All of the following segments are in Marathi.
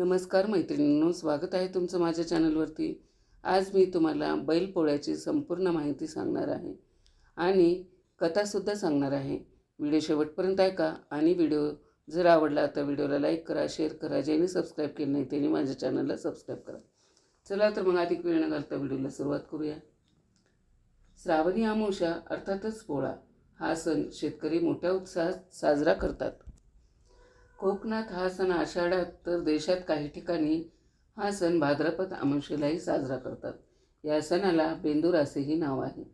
नमस्कार मैत्रिणींनो स्वागत आहे तुमचं माझ्या चॅनलवरती. आज मी तुम्हाला बैलपोळ्याची संपूर्ण माहिती सांगणार आहे आणि कथासुद्धा सांगणार आहे. व्हिडिओ शेवटपर्यंत ऐका आणि व्हिडिओ जर आवडला तर व्हिडिओला लाईक करा शेअर करा ज्यांनी सबस्क्राईब केलं नाही त्यांनी माझ्या चॅनलला सबस्क्राईब करा. चला तर मग अधिक वेळ न घालता व्हिडिओला सुरुवात करूया. श्रावणी अमावस्या अर्थातच पोळा. हा सण शेतकरी मोठ्या उत्साहात साजरा करतात. कोकणात हा सण आषाढात तर देशात काही ठिकाणी हा सण भाद्रपद अमावशेलाही साजरा करतात. या सणाला बेंदूर असेही नाव आहे.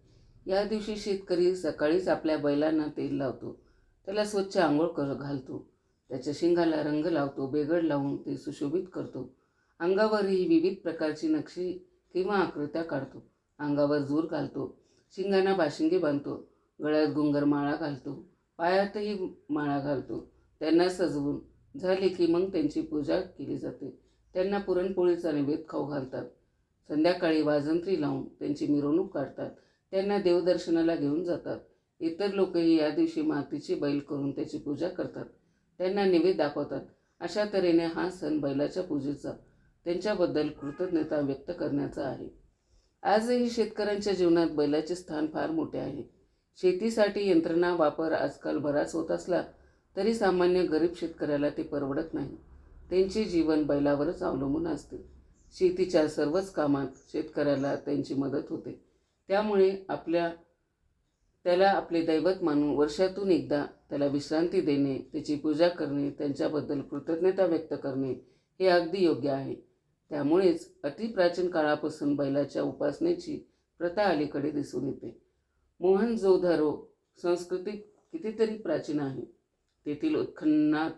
या दिवशी शेतकरी सकाळीच आपल्या बैलांना तेल लावतो. त्याला स्वच्छ आंघोळ कर घालतो. त्याच्या शिंगाला रंग लावतो बेगड लावून ते सुशोभित करतो. अंगावरही विविध प्रकारची नक्षी किंवा आकृत्या काढतो. अंगावर जूर घालतो. शिंगांना बाशिंगे बांधतो. गळ्यात गुंगर माळा घालतो. पायातही माळा घालतो. त्यांना सजवून झाले की मग त्यांची पूजा केली जाते. त्यांना पुरणपोळीचा नैवेद्य खाऊ घालतात. संध्याकाळी वाजंत्री लावून त्यांची मिरवणूक काढतात. त्यांना देवदर्शनाला घेऊन जातात. इतर लोकही या दिवशी मातीची बैल करून त्याची पूजा करतात. त्यांना नैवेद्य दाखवतात. अशा तऱ्हेने हा सण बैलाच्या पूजेचा त्यांच्याबद्दल कृतज्ञता व्यक्त करण्याचा आहे. आजही शेतकऱ्यांच्या जीवनात बैलाचे स्थान फार मोठे आहे. शेतीसाठी यंत्रणा वापर आजकाल बराच होत असला तरी सामान्य गरीब शेतकऱ्याला ते परवडत नाही. त्यांचे जीवन बैलावरच अवलंबून असते. शेतीच्या सर्वच कामात शेतकऱ्याला त्यांची मदत होते. त्यामुळे आपल्या त्याला आपले दैवत मानून वर्षातून एकदा त्याला विश्रांती देणे त्याची पूजा करणे त्यांच्याबद्दल कृतज्ञता व्यक्त करणे हे अगदी योग्य आहे. त्यामुळेच अतिप्राचीन काळापासून बैलाच्या उपासनेची प्रथा अलीकडे दिसून येते. मोहनजोधारो संस्कृती कितीतरी प्राचीन आहे. तेथील उत्खननात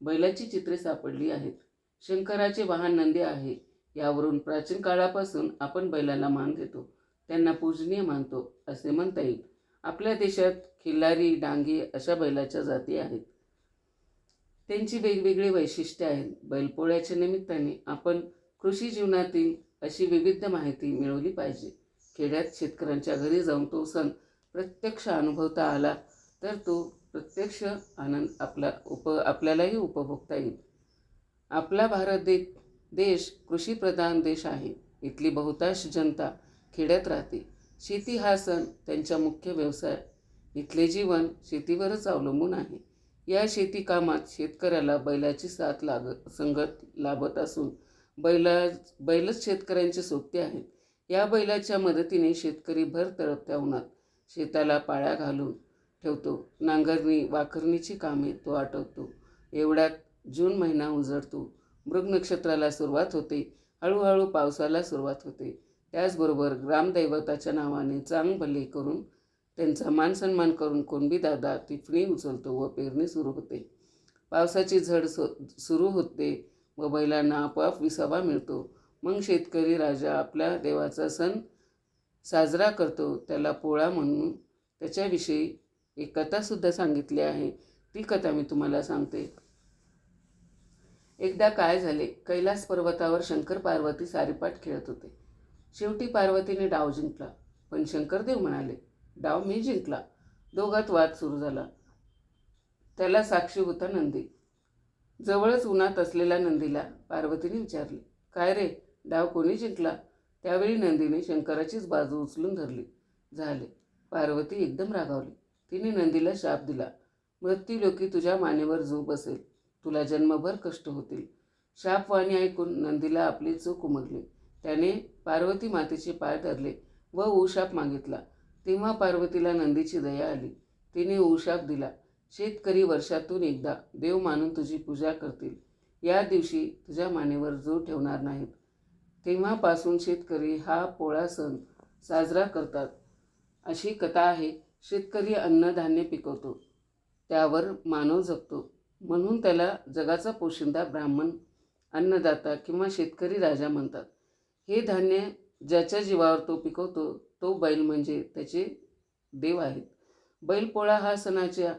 बैलाची चित्रे सापडली आहेत. शंकराचे वाहन नंदी आहे. यावरून प्राचीन काळापासून आपण बैलाला मान देतो त्यांना पूजनीय मानतो असे म्हणता येईल. आपल्या देशात खिल्लारी डांगी अशा बैलाच्या जाती आहेत. त्यांची वेगवेगळी वैशिष्ट्ये आहेत. बैलपोळ्याच्या निमित्ताने आपण कृषी जीवनातील अशी विविध माहिती मिळवली पाहिजे. खेड्यात शेतकऱ्यांच्या घरी जाऊन तो सण प्रत्यक्ष अनुभवता आला तर तो प्रत्यक्ष आनंद आपला उप आपल्यालाही उपभोगता येईल. आपला भारत दे देश कृषीप्रधान देश आहे. इथली बहुतांश जनता खेड्यात राहते. शेती हा सण त्यांचा मुख्य व्यवसाय. इथले जीवन शेतीवरच अवलंबून आहे. या शेती कामात शेतकऱ्याला बैलाची साथ लाग संगत लाभत असून बैला बैलच शेतकऱ्यांचे सोबते आहेत. या बैलाच्या मदतीने शेतकरी भर तळपत्या उन्हात शेताला पाळ्या घालून ठेवतो. नांगरणी वाखरणीची कामे तो आटवतो. एवढ्यात जून महिना उजळतो मृग नक्षत्राला सुरुवात होते. हळूहळू पावसाला सुरुवात होते. त्याचबरोबर ग्रामदैवताच्या नावाने चांग भले करून त्यांचा मानसन्मान करून कोणबी दादा टिफणी उचलतो व पेरणी सुरू होते. पावसाची झड सु सुरू होते व बैलांना आपोआप विसावा मिळतो. मग शेतकरी राजा आपल्या देवाचा सण साजरा करतो. त्याला पोळा म्हणून त्याच्याविषयी एक कथासुद्धा सांगितली आहे. ती कथा मी तुम्हाला सांगते. एकदा काय झाले कैलास पर्वतावर शंकर पार्वती सारीपाट खेळत होते. शेवटी पार्वतीने डाव जिंकला पण शंकरदेव म्हणाले डाव मी जिंकला. दोघात वाद सुरू झाला. त्याला साक्षी होता नंदी. जवळच उन्हात असलेल्या नंदीला पार्वतीने विचारले काय रे डाव कोणी जिंकला? त्यावेळी नंदीने शंकराचीच बाजू उचलून धरली. झाले. पार्वती एकदम रागावली. तिने नंदीला शाप दिला. मृत्यूलोकी तुझ्या मानेवर जो बसेल तुला जन्मभर कष्ट होतील. शापवाणी ऐकून नंदीला आपली चूक उमगली. त्याने पार्वती मातेचे पाय धरले व ऊशाप मागितला. तेव्हा पार्वतीला नंदीची दया आली. तिने ऊशाप दिला. शेतकरी वर्षातून एकदा देव मानून तुझी पूजा करतील. या दिवशी तुझ्या मानेवर जोर ठेवणार नाहीत. तेव्हापासून शेतकरी हा पोळा सण साजरा करतात. अशी कथा आहे. शेतकरी अन्नधान्य पिकवतो. त्यावर मानव जगतो. म्हणून त्याला जगाचा पोशिंदा ब्राह्मण अन्नदाता किंवा शेतकरी राजा म्हणतात. हे धान्य ज्याच्या जीवावर तो पिकवतो तो बैल म्हणजे त्याचे देव आहेत. बैलपोळा हा सणाच्या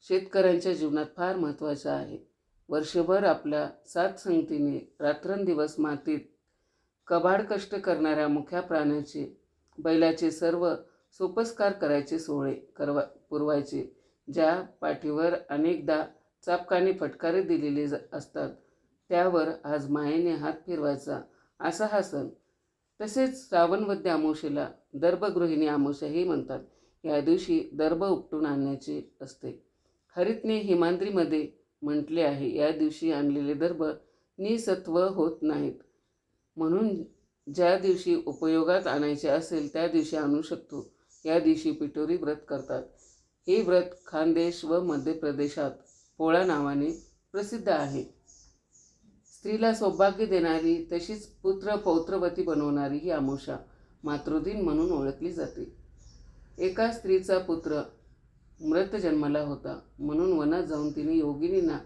शेतकऱ्यांच्या जीवनात फार महत्त्वाचा आहे. वर्षभर आपल्या सात संगतीने रात्रंदिवस मातीत कबाड कष्ट करणाऱ्या मुख्या प्राण्याचे बैलाचे सर्व सोपस्कार करायचे सोहळे करवा पुरवायचे ज्या पाठीवर अनेकदा चापकाने फटकारे दिलेले ज- असतात त्यावर आज मायेने हात फिरवायचा असा हा सण. तसेच श्रावणवद्य आमोशेला दर्भगृहिणी आमोशाही म्हणतात या दिवशी दर्भ उपटून आणण्याचे असते. हरितने हिमांद्रीमध्ये म्हटले आहे या दिवशी आणलेले दर्भ निसत्व होत नाहीत. म्हणून ज्या दिवशी उपयोगात आणायचे असेल त्या दिवशी आणू शकतो. या दिवशी पिठोरी व्रत करतात. हे व्रत खानदेश व मध्य प्रदेशात पोळा नावाने प्रसिद्ध आहे. स्त्रीला सौभाग्य देणारी तशीच पुत्र पौत्रवती बनवणारी ही आमोषा मातृदिन म्हणून ओळखली जाते. एका स्त्रीचा पुत्र मृत जन्माला होता. म्हणून वनात जाऊन तिने योगिनींना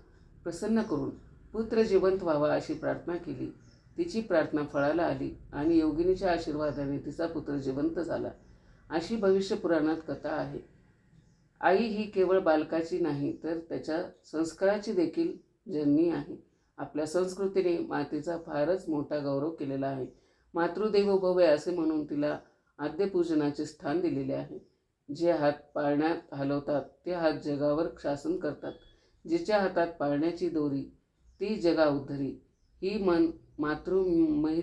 प्रसन्न करून पुत्र जिवंत व्हावा अशी प्रार्थना केली. तिची प्रार्थना फळाला आली आणि योगिनीच्या आशीर्वादाने तिचा पुत्र जिवंत झाला. अशी भविष्यपुराणात कथा आहे. आई ही केवळ बालकाची नाही तर त्याच्या संस्काराची देखील जननी आहे. आपल्या संस्कृतीने मातेचा फारच मोठा गौरव केलेला आहे. मातृदेवो भव असे म्हणून तिला आद्यपूजनाचे स्थान दिलेले आहे. जे हात पाळण्यात हलवतात ते हात जगावर शासन करतात. जिच्या हातात पाळण्याची दोरी ती जगा उद्धरी. ही मन मातृ महि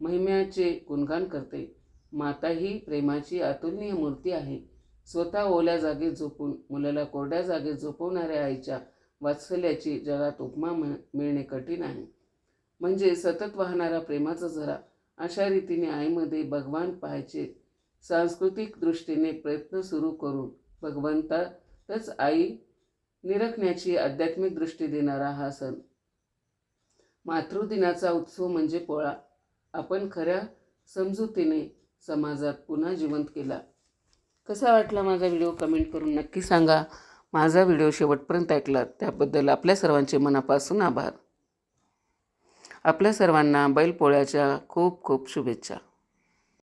महिम्याचे गुणगान करते. माता ही प्रेमाची अतुलनीय मूर्ती आहे. स्वतः ओल्या जागेत झोपून मुलाला कोरड्या जागेत झोपवणाऱ्या आईच्या वात्सल्याची जगात उपमा मिळ मिळणे कठीण आहे. म्हणजे सतत वाहणारा प्रेमाचा झरा अशा रीतीने आईमध्ये भगवान पाहायचे सांस्कृतिक दृष्टीने प्रयत्न सुरू करून भगवंतातच आई निरखण्याची आध्यात्मिक दृष्टी देणारा हा सण. मातृदिनाचा उत्सव म्हणजे पोळा. आपण खऱ्या समजुतीने समाजात पुन्हा जिवंत केला. कसा वाटला माझा व्हिडिओ? कमेंट करून नक्की सांगा. माझा व्हिडिओ शेवटपर्यंत ऐकला त्याबद्दल आपल्या सर्वांचे मनापासून आभार. आपल्या सर्वांना बैलपोळ्याच्या खूप खूप शुभेच्छा.